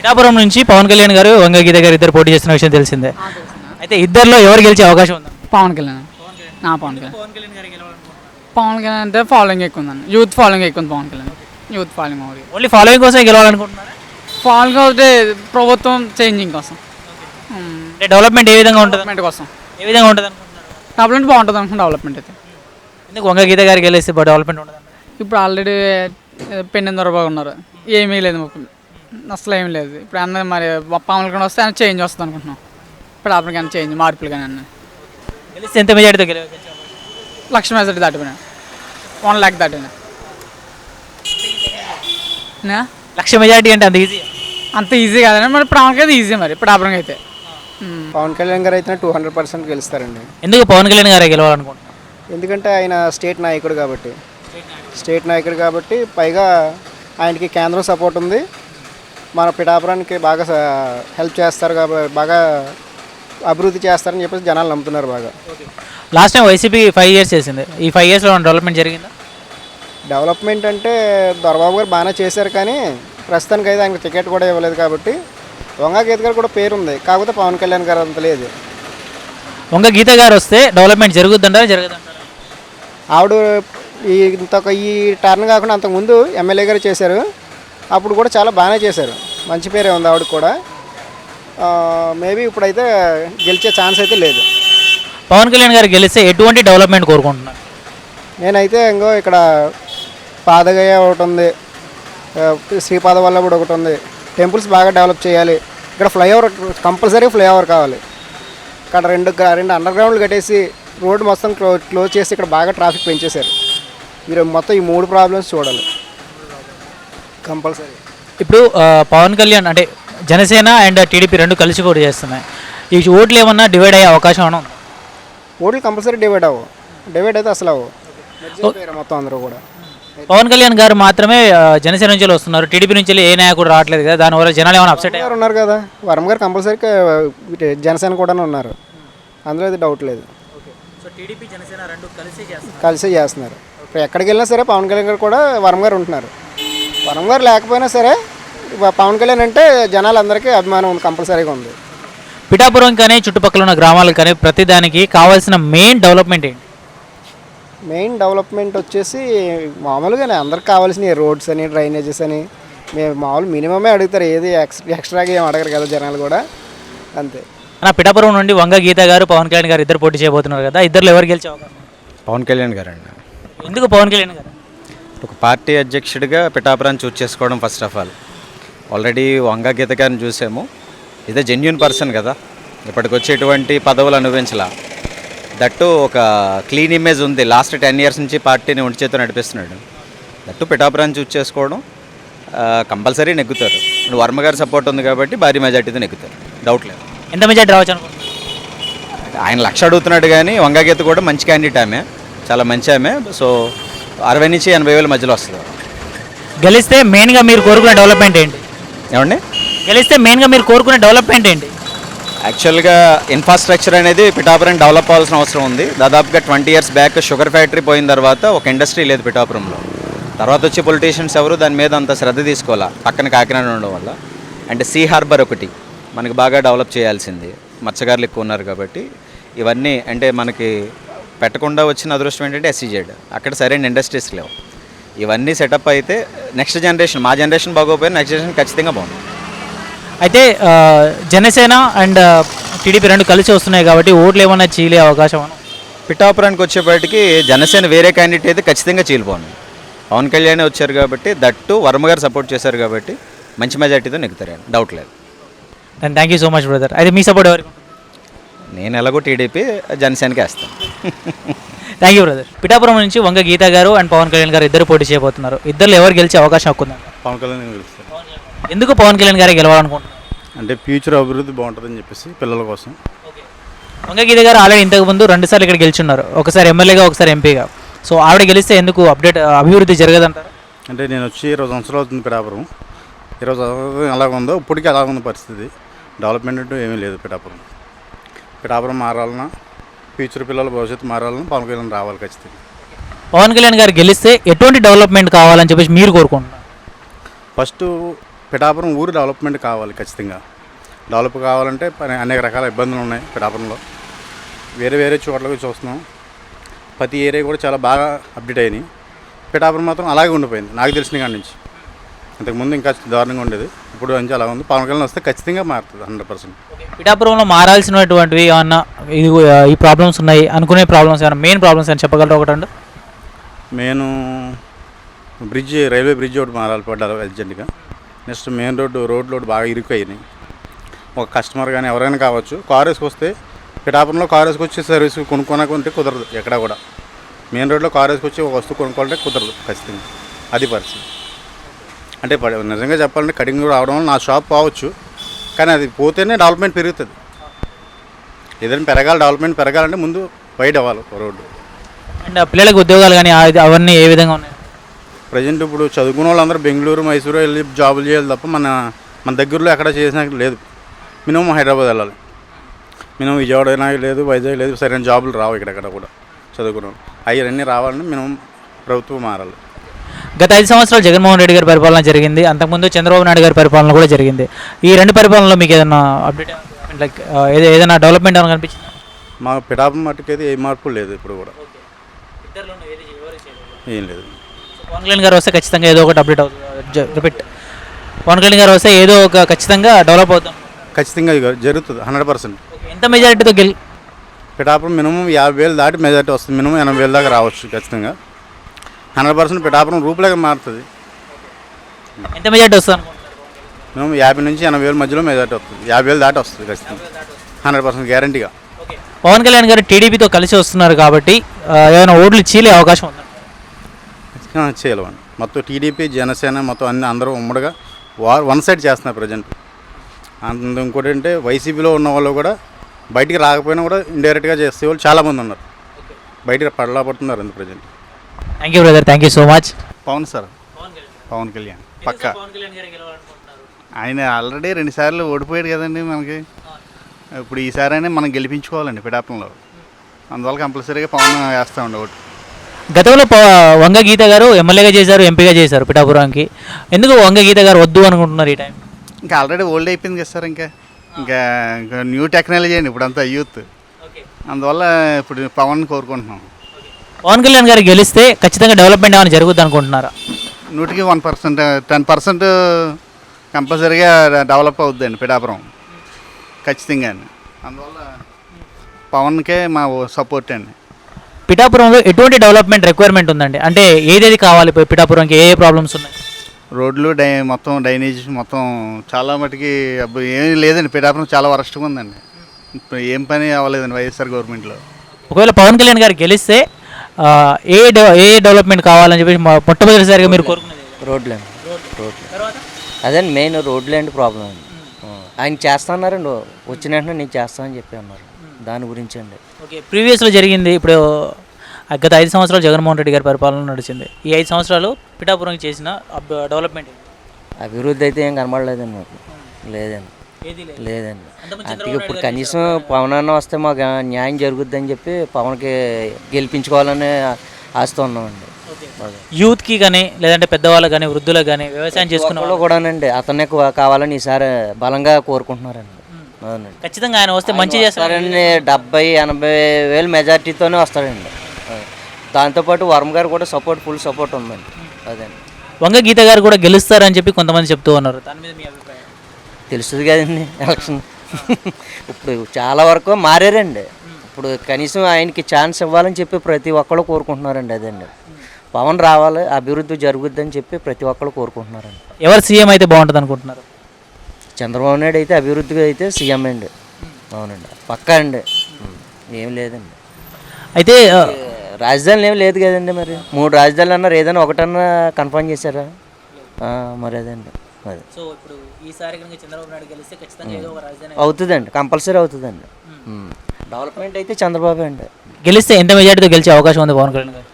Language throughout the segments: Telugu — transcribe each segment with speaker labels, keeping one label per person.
Speaker 1: పిఠాపురం నుంచి పవన్ కళ్యాణ్ గారు వంగ గీత గారు ఇద్దరు పోటీ చేస్తున్న విషయం తెలిసిందే. అయితే ఇద్దరిలో ఎవరు గెలిచే అవకాశం ఉంది?
Speaker 2: పవన్ కళ్యాణ్. నా పవన్ కళ్యాణ్. పవన్ కళ్యాణ్ అంటే ఫాలోయింగ్ ఎక్కువ ఉందండి. యూత్ ఫాలోయింగ్ ఎక్కువ ఉంది Pawan Kalyan. Youth following
Speaker 1: only following కోసమే గెలవాలనుకుంటున్నారు?
Speaker 2: ఫాలోయింగ్ అవుతే ప్రభుత్వం చేంజింగ్ కోసం.
Speaker 1: అంటే డెవలప్మెంట్ ఏ విధంగా ఉంటుంది?
Speaker 2: కోసం.
Speaker 1: ఏ విధంగా ఉంటుంది అనుకుంటున్నారు
Speaker 2: డెవలప్మెంట్ బాగుంటుంది అనుకుంటున్నాను డెవలప్మెంట్ అయితే.
Speaker 1: ఎందుకు వంగ గీత గారికి గెలిస్తే డెవలప్మెంట్ ఉంటుంది?
Speaker 2: ఇప్పుడు ఆల్రెడీ పెండిన దొరబాగా ఉన్నారు. ఏమీ లేదు. అసలు ఏమీ లేదు. ఇప్పుడు అన్న మరి పవన్ కళ్యాణ్ వస్తే ఆయన చేంజ్ వస్తుంది అనుకుంటున్నాం. ఇప్పుడు అప్పుడు కానీ చేంజ్ మార్పులు కానీ అన్న.
Speaker 1: గెలిస్తే ఎంత మెజార్టీతో గెలిచే అవకాశం?
Speaker 2: లక్ష మెజార్టీ దాటిపోయినా. వన్ ల్యాక్ దాటిపోయినా నా?
Speaker 1: లక్ష మెజార్టీ అంటే అంత ఈజీ
Speaker 2: అంత ఈజీ కాదని మరి పవన్ అయితే ఈజీ మరి ఇప్పుడు అప్పుడు అయితే.
Speaker 3: పవన్ కళ్యాణ్ గారు అయితే టూ హండ్రెడ్ పర్సెంట్ గెలుస్తారండి.
Speaker 1: ఎందుకు పవన్ కళ్యాణ్ గారే గెలవాలనుకుంటున్నారు?
Speaker 3: ఎందుకంటే ఆయన స్టేట్ నాయకుడు కాబట్టి. స్టేట్ నాయకుడు. కాబట్టి పైగా ఆయనకి కేంద్రం సపోర్ట్ ఉంది. మన పిఠాపురానికి బాగా హెల్ప్ చేస్తారు కాబట్టి బాగా అభివృద్ధి చేస్తారని చెప్పేసి జనాలు నమ్ముతున్నారు బాగా.
Speaker 1: Last time YCP five years చేసింది. ఈ ఫైవ్ ఇయర్స్లో డెవలప్మెంట్ జరిగిందా?
Speaker 3: డెవలప్మెంట్ అంటే దొరబాబు గారు బాగానే చేశారు కానీ ప్రస్తుతానికి అయితే ఆయనకు టికెట్ కూడా ఇవ్వలేదు కాబట్టి వంగా గీత గారు కూడా పేరు ఉంది కాకపోతే పవన్ కళ్యాణ్ గారు అంత లేదు.
Speaker 1: వంగ గీత గారు వస్తే డెవలప్మెంట్ జరుగుతుంటారా జరగదంటారా?
Speaker 3: ఆవిడ ఈ ఇంతొక ఈ టర్న్ కాకుండా అంతకుముందు ఎమ్మెల్యే గారు చేశారు. అప్పుడు కూడా చాలా బాగానే చేశారు. మంచి పేరే ఉంది ఆవిడ కూడా. మేబీ ఇప్పుడైతే గెలిచే ఛాన్స్ అయితే లేదు.
Speaker 1: పవన్ కళ్యాణ్ గారు గెలిస్తే ఎటువంటి డెవలప్మెంట్ కోరుకుంటున్నారు?
Speaker 3: నేనైతే ఇంకో ఇక్కడ పాదగయ ఒకటి ఉంది. శ్రీపాద వల్లభుడు ఒకటి ఉంది. టెంపుల్స్ బాగా డెవలప్ చేయాలి. ఇక్కడ ఫ్లైఓవర్ కంపల్సరీ ఫ్లైఓవర్ కావాలి. ఇక్కడ రెండు రెండు అండర్ గ్రౌండ్లు కట్టేసి రోడ్డు మొత్తం క్లో క్లోజ్ చేసి ఇక్కడ బాగా ట్రాఫిక్ పెంచేశారు. మీరు మొత్తం ఈ మూడు ప్రాబ్లమ్స్ చూడాలి. కంపల్సరీ.
Speaker 1: ఇప్పుడు పవన్ కళ్యాణ్ అంటే జనసేన అండ్ టీడీపీ రెండు కలిసి పోటీ చేస్తున్నాయి. ఈ ఓట్లు ఏమన్నా డివైడ్ అయ్యే అవకాశం ఏమైనా ఉందా?
Speaker 3: ఓట్లు కంపల్సరీ డివైడ్ అవ్వు డివైడ్ అయితే అసలు అవ్వు మొత్తం అందరూ కూడా.
Speaker 1: పవన్ కళ్యాణ్ గారు మాత్రమే ఆ, జనసేన నుంచి వస్తున్నారు. టీడీపీ నుంచి ఏ నాయకుడు రావట్లేదు కదా. దానివల్ల జనాలు ఏమైనా అప్సెట్
Speaker 3: గారు ఉన్నారు కదా. వరం గారు కంపల్సరీ జనసేన కూడా ఉన్నారు. అందులో అయితే డౌట్ లేదు.
Speaker 1: టీడీపీ జనసేన రెండు కలిసి చేస్తున్నారు.
Speaker 3: కలిసి చేస్తున్నారు. ఇప్పుడు ఎక్కడికి వెళ్ళినా సరే పవన్ కళ్యాణ్ గారు కూడా వరం గారు ఉంటున్నారు. వరం గారు లేకపోయినా సరే పవన్ కళ్యాణ్ అంటే జనాలందరికీ అభిమానం ఉంది కంపల్సరీగా ఉంది.
Speaker 1: పిఠాపురం కానీ చుట్టుపక్కల ఉన్న గ్రామాలకు కానీ ప్రతిదానికి కావాల్సిన మెయిన్ డెవలప్మెంట్ ఏంటి?
Speaker 3: మెయిన్ డెవలప్మెంట్ వచ్చేసి మామూలుగానే అందరికి కావాల్సిన రోడ్స్ అని డ్రైనేజెస్ అని మేము మామూలు మినిమమే అడుగుతారు ఏది ఎక్స్ ఎక్స్ట్రాగా ఏం అడగరు కదా జనాలు కూడా. అంతే.
Speaker 1: నా పిఠాపురం నుండి వంగ గీత గారు పవన్ కళ్యాణ్ గారు ఇద్దరు పోటీ చేయబోతున్నారు కదా ఇద్దరు ఎవరు గెలిచే?
Speaker 4: పవన్ కళ్యాణ్ గారు అండి
Speaker 1: ఎందుకు పవన్ కళ్యాణ్ గారు?
Speaker 4: ఒక పార్టీ అధ్యక్షుడిగా పిఠాపురాన్ని చూస్ చేసుకోవడం first of all already Vanga Geetha గారిని చూసాము. ఇదే జెన్యున్ పర్సన్ కదా. ఇప్పటికొచ్చి ఎటువంటి పదవులు అనుభవించలా. దట్టు ఒక క్లీన్ ఇమేజ్ ఉంది. లాస్ట్ టెన్ ఇయర్స్ నుంచి పార్టీని ఒంటి చేతితో నడిపిస్తున్నాడు. దట్టు పిఠాపురాన్ని చూస్ చేసుకోవడం కంపల్సరీ నెగ్గుతారు. వర్మ గారి సపోర్ట్ ఉంది కాబట్టి భారీ మెజార్టీతో నెగ్గుతారు. డౌట్ లేదు.
Speaker 1: ఎంత మెజార్టీ రావచ్చు
Speaker 4: ఆయన లక్ష అడుగుతున్నాడు కానీ వంగగీత కూడా మంచి క్యాండిడేట్ ఆమె. చాలా మంచి ఆమె. సో అరవై నుంచి ఎనభై వేల మధ్యలో వస్తుంది.
Speaker 1: గెలిస్తే మెయిన్గా మీరు కోరుకునే డెవలప్మెంట్ ఏంటి?
Speaker 4: ఏమండి?
Speaker 1: గెలిస్తే మెయిన్గా మీరు కోరుకునే డెవలప్మెంట్ ఏంటి?
Speaker 4: యాక్చువల్గా ఇన్ఫ్రాస్ట్రక్చర్ అనేది పిఠాపురం డెవలప్ అవ్వాల్సిన అవసరం ఉంది. దాదాపుగా twenty years back sugar factory పోయిన తర్వాత ఒక ఇండస్ట్రీ లేదు పిఠాపురంలో. తర్వాత వచ్చి పొలిటీషియన్స్ ఎవరు? దాని మీద అంత శ్రద్ధ తీసుకోవాలా? పక్కన కాకినాడ ఉండడం వల్ల. అండ్ సీ హార్బర్ ఒకటి మనకి బాగా డెవలప్ చేయాల్సింది. మత్స్యకారులు ఎక్కువ ఉన్నారు కాబట్టి. ఇవన్నీ అంటే మనకి పెట్టకుండా వచ్చిన అదృష్టం ఏంటంటే ఎస్సీజెడ్ అక్కడ సరైన ఇండస్ట్రీస్ లేవు. ఇవన్నీ సెటప్ అయితే నెక్స్ట్ జనరేషన్ మా జనరేషన్ బాగోపోయినా నెక్స్ట్ జనరేషన్ ఖచ్చితంగా బాగుంది
Speaker 1: అయితే జనసేన అండ్ టీడీపీ రెండు కలిసి వస్తున్నాయి కాబట్టి ఓట్లు ఏమన్నా చీలే అవకాశం?
Speaker 4: పిఠాపురానికి వచ్చేపాటికి జనసేన వేరే క్యాండిడేట్ అయితే ఖచ్చితంగా చీలిపోను పవన్ కళ్యాణ్ వచ్చారు కాబట్టి దట్టు వర్మ గారు సపోర్ట్ చేశారు కాబట్టి మంచి మెజార్టీతో నెగ్గుతారు డౌట్ లేదు.
Speaker 1: And thank you so much brother అయితే మీ సపోర్ట్ ఎవరికి?
Speaker 4: నేను ఎలాగో టీడీపీ జనసేనకి వేస్తాను.
Speaker 1: థ్యాంక్ యూ బ్రదర్ పిఠాపురం నుంచి వంగ గీత గారు అండ్ పవన్ కళ్యాణ్ గారు ఇద్దరు పోటీ చేయబోతున్నారు. ఇద్దరు ఎవరు గెలిచే అవకాశం హక్కు ఉందండి?
Speaker 5: పవన్ కళ్యాణ్ గెలుస్తారు.
Speaker 1: ఎందుకు పవన్ కళ్యాణ్ గారే గెలవాలనుకుంటున్నారు?
Speaker 5: అంటే ఫ్యూచర్ అభివృద్ధి బాగుంటుందని చెప్పేసి పిల్లల కోసం.
Speaker 1: వంగ గీత గారు ఆల్రెడీ ఇంతకు ముందు రెండు సార్లు ఇక్కడ గెలిచున్నారు. ఒకసారి ఎమ్మెల్యేగా ఒకసారి ఎంపీగా. సో ఆవిడ గెలిస్తే ఎందుకు అప్డేట్ అభివృద్ధి జరగదంటారు?
Speaker 5: అంటే నేను వచ్చి ఇరవై సంవత్సరాలు అవుతుంది పిఠాపురం. ఇరవై సంవత్సరాలు ఎలాగ ఉందో ఇప్పటికీ అలాగ ఉంది పరిస్థితి. డెవలప్మెంట్ అంటూ ఏమీ లేదు పిఠాపురం. పిఠాపురం మారాలన్నా ఫ్యూచర్ పిల్లల భవిష్యత్తు మారాలన్నా పవన్ కళ్యాణ్ రావాలి ఖచ్చితంగా.
Speaker 1: పవన్ కళ్యాణ్ గారు గెలిస్తే ఎటువంటి డెవలప్మెంట్ కావాలని చెప్పేసి మీరు కోరుకుంటున్నారు?
Speaker 5: ఫస్ట్ పిఠాపురం ఊరు డెవలప్మెంట్ కావాలి ఖచ్చితంగా. డెవలప్ కావాలంటే అనేక రకాల ఇబ్బందులు ఉన్నాయి పిఠాపురంలో. వేరే వేరే చోట్లకి చూస్తున్నాం. ప్రతి ఏరియా కూడా చాలా బాగా అప్డేట్ అయినాయి. పిఠాపురం మాత్రం అలాగే ఉండిపోయింది నాకు తెలిసిన కాడి నుంచి. ఇంతకుముందు ఇంకా దారుణంగా ఉండేది. ఇప్పుడు నుంచి అలా ఉంది. పవన్ కళ్యాణ్ వస్తే ఖచ్చితంగా మారుతుంది హండ్రెడ్ పర్సెంట్.
Speaker 1: పిఠాపురంలో మారాల్సినటువంటివి ఏమన్నా ఇది ఈ ప్రాబ్లమ్స్ ఉన్నాయి అనుకునే ప్రాబ్లమ్స్ ఏమన్నా మెయిన్ ప్రాబ్లమ్స్ అని చెప్పగలరా ఒకటండి
Speaker 5: మెయిన్ బ్రిడ్జ్ రైల్వే బ్రిడ్జ్ ఒకటి మారాలి పడ్డారు అర్జెంటుగా. Next main road road road బాగా ఇరుకు అయినాయి ఒక కస్టమర్ కానీ ఎవరైనా కావచ్చు కార్ వేసుకొస్తే పిఠాపురంలో కార్ వేసుకొచ్చి సర్వీస్ కొనుక్కోనకుంటే కుదరదు ఎక్కడ కూడా. మెయిన్ రోడ్లో కార్ వేసుకొచ్చి ఒక వస్తువు కొనుక్కోవాలంటే కుదరదు ఖచ్చితంగా. అది పరిస్థితి. అంటే నిజంగా చెప్పాలంటే కటింగ్ రావడం వల్ల నా షాప్ పోవచ్చు కానీ అది పోతేనే డెవలప్మెంట్ పెరుగుతుంది. ఏదైనా పెరగాలి డెవలప్మెంట్ పెరగాలంటే ముందు వైడ్ అవ్వాలి రోడ్డు.
Speaker 1: అండ్ పిల్లలకు ఉద్యోగాలు కానీ అవన్నీ ఏ విధంగా ఉన్నాయి?
Speaker 5: ప్రజెంట్ ఇప్పుడు చదువుకున్న వాళ్ళందరూ బెంగళూరు మైసూరు వెళ్ళి జాబులు చేయాలి తప్ప మన మన దగ్గరలో ఎక్కడ చేసినా లేదు. మినిమం హైదరాబాద్ వెళ్ళాలి. మినిమం విజయవాడ అయినా లేదు వైజాగ్ లేదు సరైన జాబులు రావు ఇక్కడెక్కడ కూడా చదువుకున్నాం అవన్నీ రావాలని మినిమం ప్రభుత్వం మారాలి.
Speaker 1: గత ఐదు సంవత్సరాలు జగన్మోహన్ రెడ్డి గారి పరిపాలన జరిగింది. అంతకుముందు చంద్రబాబు నాయుడు గారి పరిపాలన కూడా జరిగింది. ఈ రెండు పరిపాలనలో మీకు ఏదైనా అప్డేట్ లైక్ ఏదైనా డెవలప్మెంట్ ఏమైనా కనిపించింది?
Speaker 5: మా పిఠాపం మట్టుకైతే ఏ మార్పు లేదు ఇప్పుడు కూడా. ఏం లేదు.
Speaker 1: పవన్ కళ్యాణ్ గారు వస్తే ఖచ్చితంగా ఏదో ఒకటి అప్డేట్ అవుతుంది. రిపీట్ పవన్ కళ్యాణ్ గారు వస్తే ఏదో ఒక ఖచ్చితంగా డెవలప్ అవుతాం.
Speaker 5: ఖచ్చితంగా జరుగుతుంది హండ్రెడ్ పర్సెంట్
Speaker 1: ఎంత మెజారిటీతో గెల్
Speaker 5: పిఠాపురం మినిమం యాభై వేలు దాటి మెజార్టీ వస్తుంది. మినిమం ఎనభై వేలు దాకా రావచ్చు ఖచ్చితంగా. హండ్రెడ్ పర్సెంట్ పిఠాపురం రూపులాగా మారుతుంది.
Speaker 1: ఎంత మెజారిటీ వస్తుంది అనుకుంటున్నారు?
Speaker 5: మినిమం యాభై నుంచి ఎనభై వేల మధ్యలో మెజార్టీ వస్తుంది. యాభై వేలు దాటి వస్తుంది ఖచ్చితంగా. హండ్రెడ్ పర్సెంట్ గ్యారంటీగా.
Speaker 1: పవన్ కళ్యాణ్ గారు టీడీపీతో కలిసి వస్తున్నారు కాబట్టి ఆ, ఏమైనా ఓట్లు చీలే అవకాశం ఉంది?
Speaker 5: చేయాలి మొత్తం టీడీపీ జనసేన మొత్తం అన్ని అందరూ ఉమ్మడిగా వా- వన్ సైడ్ చేస్తున్నారు ప్రజెంట్. అంత ఇంకోటి అంటే వైసీపీలో ఉన్న వాళ్ళు కూడా బయటికి రాకపోయినా కూడా ఇండైరెక్ట్గా చేసే వాళ్ళు చాలామంది ఉన్నారు. బయటికి పడలా పడుతున్నారు అందు present.
Speaker 1: Thank you brother thank you so much
Speaker 5: Pawan sir. Pawan Kalyan. పక్క.
Speaker 6: ఆయన ఆల్రెడీ రెండు సార్లు ఓడిపోయాడు కదండి మనకి. ఇప్పుడు ఈసారైనా మనం గెలిపించుకోవాలండి పిఠాపురంలో అందువల్ల కంపల్సరీగా పవన్ వేస్తామండి ఓటు.
Speaker 1: గతంలో ప- వంగ గీత గారు ఎమ్మెల్యేగా చేశారు ఎంపీగా చేశారు పిఠాపురానికి. ఎందుకు వంగ గీత గారు వద్దు అనుకుంటున్నారు ఈ టైం?
Speaker 6: ఇంకా ఆల్రెడీ ఓల్డ్ అయిపోయింది కదా సార్ ఇంకా. ఇంకా ఇంకా న్యూ టెక్నాలజీ అండి ఇప్పుడు అంతా యూత్ అందువల్ల ఇప్పుడు పవన్ కోరుకుంటున్నాం.
Speaker 1: పవన్ కళ్యాణ్ గారు గెలిస్తే ఖచ్చితంగా డెవలప్మెంట్ ఏమైనా జరుగుద్ది అనుకుంటున్నారా?
Speaker 6: నూటికి వన్ పర్సెంట్ టెన్ పర్సెంట్ కంపల్సరీగా డెవలప్ అవుద్దండి పిఠాపురం. ఖచ్చితంగా అండి అందువల్ల పవన్కే మా సపోర్ట్ అండి.
Speaker 1: పిఠాపురంలో ఎటువంటి డెవలప్మెంట్ రిక్వైర్మెంట్ ఉందండి? అంటే ఏదేది కావాలి పిఠాపురంకి? ఏ ఏ ప్రాబ్లమ్స్ ఉన్నాయి?
Speaker 6: రోడ్లు డై మొత్తం డ్రైనేజ్ మొత్తం చాలా మటుకి అబ్బో ఏమీ లేదండి. పిఠాపురం చాలా వరస్ట్గా ఉందండి. ఏం పని అవ్వలేదండి వైఎస్ఆర్ గవర్నమెంట్లో.
Speaker 1: ఒకవేళ పవన్ కళ్యాణ్ గారు గెలిస్తే ఏ ఏ డెవలప్మెంట్ కావాలని చెప్పి మొ- మొట్టమొదటిసారిగా మీరు కోరుకునేది
Speaker 7: రోడ్లు. రోడ్లు. అదే మెయిన్ రోడ్లు అండి ప్రాబ్లం అండి ఆయన చేస్తా అన్నారండి వచ్చిన వెంటనే నేను చేస్తానని చెప్పి అన్నారు. దాని గురించి అండి.
Speaker 1: ఓకే ప్రీవియస్లో జరిగింది ఇప్పుడు గత ఐదు సంవత్సరాలు జగన్మోహన్ రెడ్డి గారి పరిపాలన నడిచింది. ఈ ఐదు సంవత్సరాలు పిఠాపురంకి చేసిన డెవలప్మెంట్?
Speaker 7: అభివృద్ధి అయితే ఏం కనబడలేదండి మాకు. లేదండి. లేదండి. అంటే ఇప్పుడు కనీసం పవన్ అన్న వస్తే మాకు న్యాయం జరుగుద్దని చెప్పి పవన్కి గెలిపించుకోవాలని ఆస్తి ఉన్నామండి. అదే.
Speaker 1: యూత్కి కానీ లేదంటే పెద్దవాళ్ళకి కానీ వృద్ధులకు కానీ వ్యవసాయం చేసుకున్న
Speaker 7: ఒక్కళ్ళు కూడానండి అతనే కావాలని ఈసారి బలంగా కోరుకుంటున్నారండి. అవునండి.
Speaker 1: ఖచ్చితంగా ఆయన వస్తే మంచి చేస్తారు.
Speaker 7: వస్తారండి డెబ్బై ఎనభై వేలు మెజార్టీతోనే వస్తారండి అదే. దాంతోపాటు వర్మ గారు కూడా సపోర్ట్ ఫుల్ సపోర్ట్ ఉందండి. అదండి
Speaker 1: వంగ గీత గారు కూడా గెలుస్తారని చెప్పి కొంతమంది చెప్తూ ఉన్నారు. దాని మీద మీ
Speaker 7: తెలుస్తుంది కదండి ఎలక్షన్. ఇప్పుడు చాలా వరకు మారారండి. ఇప్పుడు కనీసం ఆయనకి ఛాన్స్ ఇవ్వాలని చెప్పి ప్రతి ఒక్కళ్ళు కోరుకుంటున్నారండి అదండి. పవన్ రావాలి అభివృద్ధి జరుగుద్దని చెప్పి ప్రతి ఒక్కళ్ళు కోరుకుంటున్నారండి.
Speaker 1: ఎవరు సీఎం అయితే బాగుంటుంది అనుకుంటున్నారు
Speaker 7: చంద్రబాబు నాయుడు అయితే అభివృద్ధిగా అయితే సీఎం అండి. అవునండి. పక్కా అండి. ఏం లేదండి.
Speaker 1: అయితే
Speaker 7: రాజధానులు ఏం లేదు కదండి మరి. మూడు రాజధానులు అన్నారు. ఏదైనా ఒకటన్నా కన్ఫర్మ్ చేశారా? మరి అదండి. అది
Speaker 1: సో ఇప్పుడు ఈసారి కనుక చంద్రబాబు నాయుడు గెలిస్తే ఖచ్చితంగా ఏదో ఒక రాజధాని
Speaker 7: అవుతుందండి కంపల్సరీ అవుతుందండి. డెవలప్మెంట్ అయితే చంద్రబాబు అండి.
Speaker 1: గెలిస్తే ఎంత మెజార్టీతో గెలిచే అవకాశం ఉంది పవన్ కళ్యాణ్ గారు?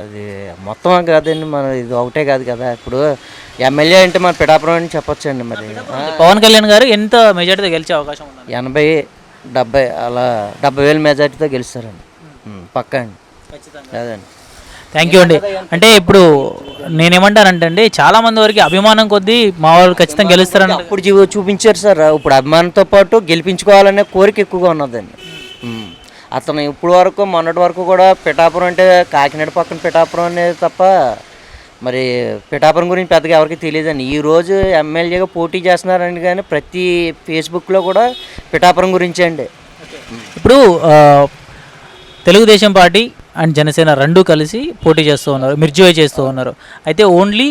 Speaker 7: అది మొత్తం కాదండి మన ఇది ఒకటే కాదు కదా. ఇప్పుడు ఎమ్మెల్యే అంటే మన పిఠాపురం అని చెప్పొచ్చు అండి మరి
Speaker 1: పవన్ కళ్యాణ్ గారు ఎంత మెజార్టీతో గెలిచే అవకాశం ఉంది
Speaker 7: ఎనభై డెబ్బై అలా డెబ్బై వేల మెజార్టీతో గెలుస్తారండి. పక్కా అండి.
Speaker 1: ఖచ్చితంగా.
Speaker 7: అదండి
Speaker 1: థ్యాంక్ యూ అండి. అంటే ఇప్పుడు నేనేమంటానంటే చాలా మంది వరకు అభిమానం కొద్దీ మా వాళ్ళు ఖచ్చితంగా గెలుస్తారని
Speaker 7: అప్పుడు చూపించారు సార్. ఇప్పుడు అభిమానంతో పాటు గెలిపించుకోవాలనే కోరిక ఎక్కువగా ఉన్నదండి. అతను ఇప్పుడు వరకు మొన్నటి వరకు కూడా పిఠాపురం అంటే కాకినాడ పక్కన పిఠాపురం అనేది తప్ప మరి పిఠాపురం గురించి పెద్దగా ఎవరికి తెలియదండి. ఈ రోజు ఎమ్మెల్యేగా పోటీ చేస్తున్నారని కానీ ప్రతి ఫేస్బుక్లో కూడా పిఠాపురం గురించే అండి.
Speaker 1: ఇప్పుడు తెలుగుదేశం పార్టీ అండ్ జనసేన రెండూ కలిసి పోటీ చేస్తూ ఉన్నారు మిర్జివై చేస్తూ ఉన్నారు. అయితే ఓన్లీ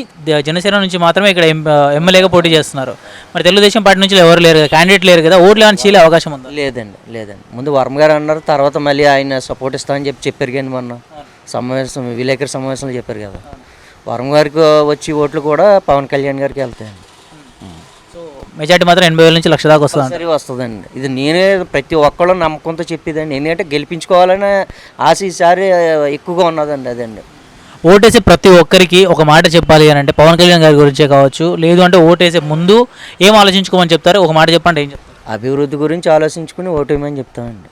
Speaker 1: జనసేన నుంచి మాత్రమే ఇక్కడ ఎమ్మెల్యేగా పోటీ చేస్తున్నారు. మరి తెలుగుదేశం పార్టీ నుంచి ఎవరు లేరు కదా క్యాండిడేట్ లేరు కదా ఓట్లు ఏమైనా చీలే అవకాశం ఉందా?
Speaker 7: లేదండి లేదండి. ముందు వర్మ గారు అన్నారు తర్వాత మళ్ళీ ఆయన సపోర్ట్ ఇస్తామని చెప్పి చెప్పారు కానీ మొన్న. సమావేశం విలేకరు సమావేశంలో చెప్పారు కదా. వర్మ గారికి వచ్చి ఓట్లు కూడా పవన్ కళ్యాణ్ గారికి వెళ్తాయండి.
Speaker 1: మెజార్టీ మాత్రం ఎనభై వేల నుంచి లక్ష దాకా వస్తుంది
Speaker 7: సరే వస్తుందండి. ఇది నేనే ప్రతి ఒక్కళ్ళు నమ్మకంతో చెప్పేదండి. ఎందుకంటే గెలిపించుకోవాలనే ఆశ ఈసారి ఎక్కువగా ఉన్నదండి అదండి.
Speaker 1: ఓటేసే ప్రతి ఒక్కరికి ఒక మాట చెప్పాలి అని అంటే పవన్ కళ్యాణ్ గారి గురించే కావచ్చు లేదు అంటే ఓటేసే ముందు ఏం ఆలోచించుకోమని చెప్తారు ఒక మాట చెప్పండి ఏం చెప్తారు?
Speaker 7: అభివృద్ధి గురించి ఆలోచించుకుని ఓటేయమని చెప్తామండి.